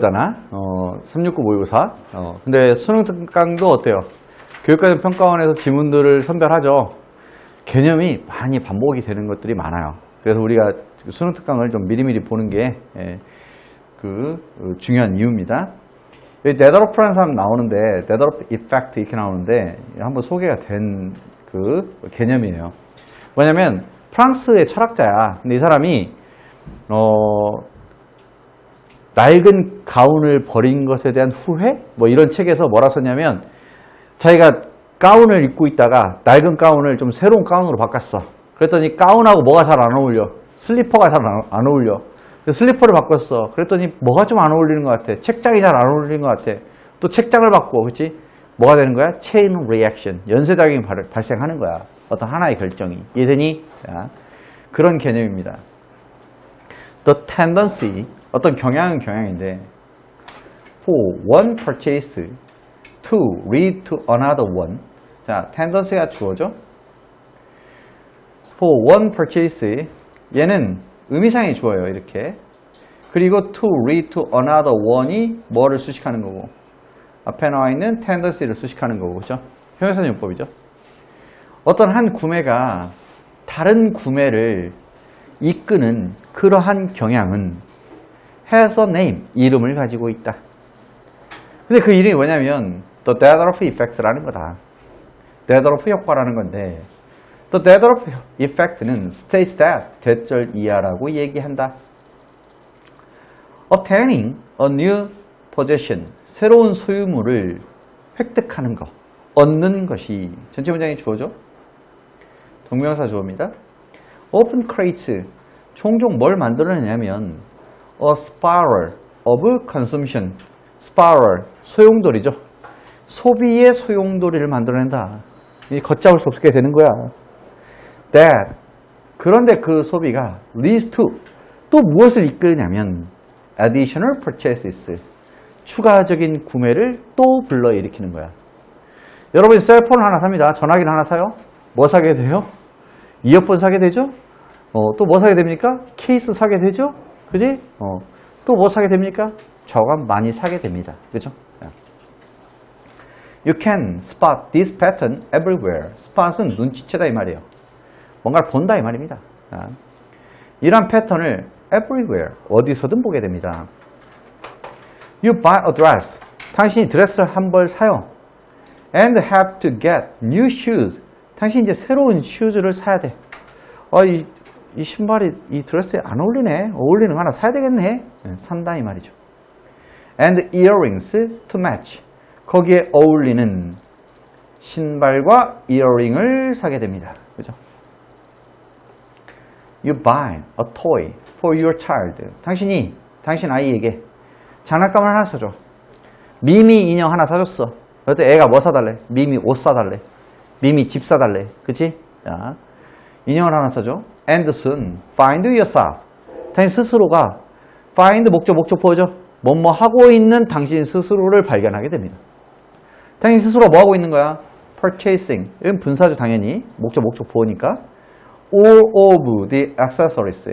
잖아. 어, 369 모의고사. 어, 근데 수능 특강도 어때요? 교육과정 평가원에서 지문들을 선별하죠. 개념이 많이 반복이 되는 것들이 많아요. 그래서 우리가 수능 특강을 좀 미리미리 보는 게, 예, 중요한 이유입니다. 여기 데드로프라는 사람 나오는데, 데드로프 이펙트 이렇게 나오는데, 한번 소개가 된 그 개념이에요. 뭐냐면, 프랑스의 철학자야. 근데 이 사람이, 어, 낡은 가운을 버린 것에 대한 후회? 뭐 이런 책에서 뭐라 썼냐면 자기가 가운을 입고 있다가 낡은 가운을 좀 새로운 가운으로 바꿨어. 그랬더니 가운하고 뭐가 잘 안 어울려. 슬리퍼가 잘 안 어울려. 슬리퍼를 바꿨어. 그랬더니 뭐가 좀 안 어울리는 것 같아. 책장이 잘 안 어울리는 것 같아. 또 책장을 바꾸고, 그치? 뭐가 되는 거야? 체인 리액션. 연쇄작용이 발- 발생하는 거야. 어떤 하나의 결정이. 이해되니? 자, 그런 개념입니다. The tendency, 어떤 경향은 경향인데, for one purchase to read to another one. 자, tendency가 주어죠. for one purchase, 얘는 의미상의 주어요, 이렇게. 그리고 to read to another one이 뭐를 수식하는 거고, 앞에 나와 있는 tendency를 수식하는 거고, 그죠? 형용사 용법이죠. 어떤 한 구매가 다른 구매를 이끄는 그러한 경향은 has a name, 이름을 가지고 있다. 근데 그 이름이 뭐냐면 The Deadorf Effect라는 거다. Deadorf 효과라는 건데 The Deadorf Effect는 states that 대절 이하라고 얘기한다. Obtaining a new possession, 새로운 소유물을 획득하는 것, 얻는 것이 전체 문장이 주어죠. 동명사 주어입니다. Open creates 종종 뭘 만들어내냐면 a spiral of consumption spiral 소용돌이죠. 소비의 소용돌이를 만들어낸다. 이 걷잡을 수 없게 되는 거야. That 그런데 그 소비가 leads to 또 무엇을 이끌냐면 additional purchases 추가적인 구매를 또 불러일으키는 거야. 여러분 셀폰을 하나 삽니다. 전화기를 하나 사요. 뭐 사게 돼요? 이어폰 사게 되죠? 어, 또 뭐 사게 됩니까? 케이스 사게 되죠? 그지? 어, 또 뭐 사게 됩니까? 저건 많이 사게 됩니다. 그죠? You can spot this pattern everywhere. spot은 눈치채다 이 말이에요. 뭔가를 본다 이 말입니다. 자, 이런 패턴을 everywhere, 어디서든 보게 됩니다. You buy a dress. 당신이 드레스를 한 벌 사요. And have to get new shoes. 당신이 이제 새로운 슈즈를 사야 돼. 아, 이, 이 신발이 이 드레스에 안 어울리네. 어울리는 거 하나 사야 되겠네. 네, 산다 이 말이죠. And earrings to match. 거기에 어울리는 신발과 이어링을 사게 됩니다. 그죠? You buy a toy for your child. 당신이 당신 아이에게 장난감을 하나 사줘. 미미 인형 하나 사줬어. 그래서 애가 뭐 사달래? 미미 옷 사달래. 미미 집 사달래. 그치? 자, 인형을 하나 사줘. And soon find yourself. 당신 스스로가 find 목적 목적 보죠. 뭐뭐 하고 있는 당신 스스로를 발견하게 됩니다. 당신 스스로 뭐 하고 있는 거야? purchasing. 이건 분사죠 당연히. 목적 목적 보니까. all of the accessories.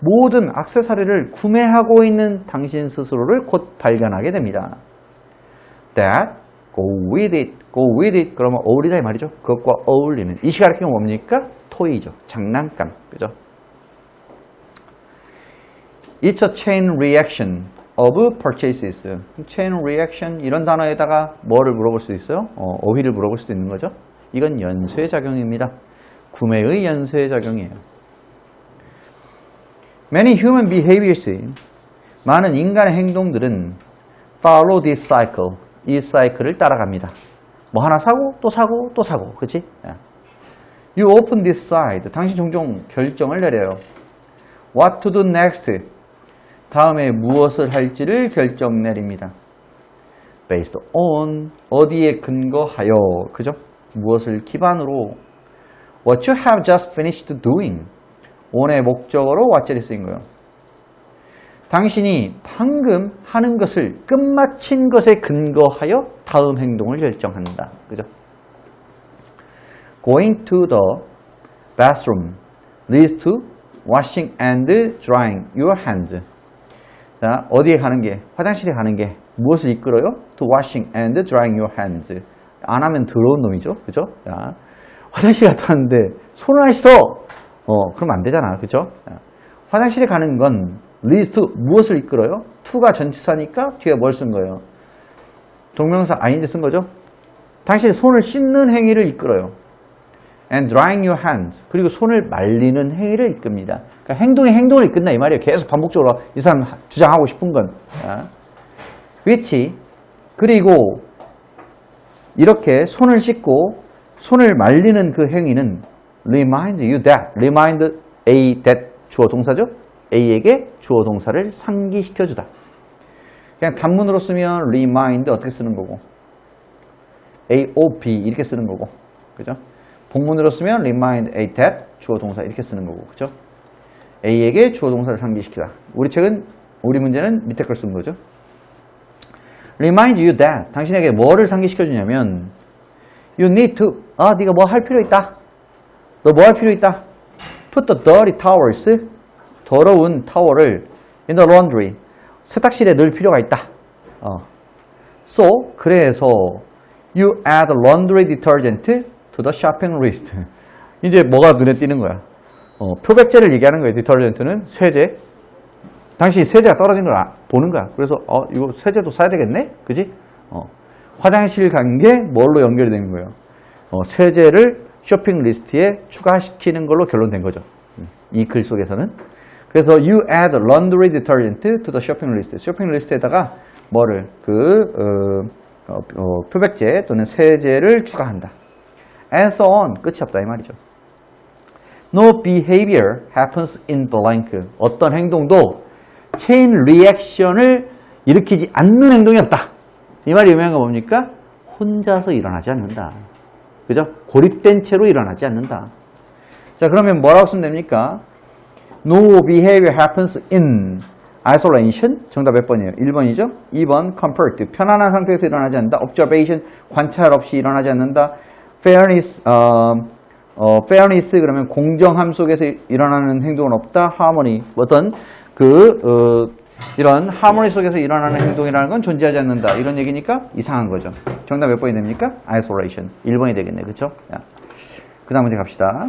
모든 액세서리를 구매하고 있는 당신 스스로를 곧 발견하게 됩니다. That go with it, go with it. 그러면 어울리다 이 말이죠. 그것과 어울리는. 이 시간에 필요 뭡니까? 토이죠. 장난감. 그죠? It's a chain reaction of purchases. chain reaction 이런 단어에다가 뭐를 물어볼 수 있어요? 어, 어휘를 물어볼 수도 있는 거죠. 이건 연쇄 작용입니다. 구매의 연쇄 작용이에요. Many human behaviors, 많은 인간의 행동들은 follow this cycle, 이 사이클을 따라갑니다. 뭐 하나 사고 또 사고 또 사고, 그치? You this side, 당신 종종 결정을 내려요. What to do next, 다음에 무엇을 할지를 결정 내립니다. Based on, 어디에 근거하여, 그죠? 무엇을 기반으로 What you have just finished doing, on의 목적어로 what절이 쓰인 거예요. 당신이 방금 하는 것을 끝마친 것에 근거하여 다음 행동을 결정한다. 그죠? Going to the bathroom leads to washing and drying your hands. 자, 어디에 가는 게? 화장실에 가는 게 무엇을 이끌어요? To washing and drying your hands. 안 하면 더러운 놈이죠. 그죠? 자, 화장실 갔다 왔는데 손을 안 씻어! 어, 그러면 안 되잖아. 그죠? 자, 화장실에 가는 건 to 무엇을 이끌어요? to가 전치사니까 뒤에 뭘 쓴 거예요? 동명사 ing 쓴 거죠? 당신이 손을 씻는 행위를 이끌어요. and drying your hands. 그리고 손을 말리는 행위를 이끕니다. 그러니까 행동이 행동을 이끈다 이 말이에요. 계속 반복적으로 이 사람 주장하고 싶은 건. 자, which 그리고 이렇게 손을 씻고 손을 말리는 그 행위는 remind you that. remind A that 주어 동사죠. A에게 주어 동사를 상기시켜 주다. 그냥 단문으로 쓰면 remind 어떻게 쓰는 거고 AOP 이렇게 쓰는 거고 그죠? 복문으로 쓰면 remind A that 주어 동사 이렇게 쓰는 거고 그죠? A에게 주어 동사를 상기시키다. 우리 책은 우리 문제는 밑에 걸 쓴 거죠. remind you that 당신에게 뭐를 상기시켜 주냐면 you need to 아 네가 뭐 할 필요 있다. 너 뭐 할 필요 있다. put the dirty towels 더러운 타월을 in the laundry 세탁실에 넣을 필요가 있다. 어. So 그래서 you add laundry detergent to the shopping list. 이제 뭐가 눈에 띄는 거야? 어, 표백제를 얘기하는 거예요. 디터전트는 세제. 당시 세제가 떨어진 걸 아- 보는 거야. 그래서 어 이거 세제도 사야 되겠네, 그지? 어, 화장실 간 게 뭘로 연결이 되는 거예요? 어, 세제를 쇼핑 리스트에 추가시키는 걸로 결론된 거죠. 이 글 속에서는. 그래서 you add laundry detergent to the shopping list. 쇼핑 리스트에다가 뭐를 그 어, 어, 어, 표백제 또는 세제를 추가한다. And so on. 끝이 없다 이 말이죠. No behavior happens in blank. 어떤 행동도 체인 리액션을 일으키지 않는 행동이 없다. 이 말이 의미한 거 뭡니까? 혼자서 일어나지 않는다. 그죠? 고립된 채로 일어나지 않는다. 자, 그러면 뭐라고 쓰면 됩니까? No behavior happens in isolation. 정답 몇 번이에요? 1번이죠? 2번 comfort. 편안한 상태에서 일어나지 않는다. observation. 관찰 없이 일어나지 않는다. fairness. 어, 어, fairness 그러면 공정함 속에서 일어나는 행동은 없다. harmony. 어떤 그 어, 이런 하모니 속에서 일어나는 행동이라는 건 존재하지 않는다. 이런 얘기니까 이상한 거죠. 정답 몇 번이 됩니까? isolation. 1번이 되겠네. 그쵸? 그 다음 문제 갑시다.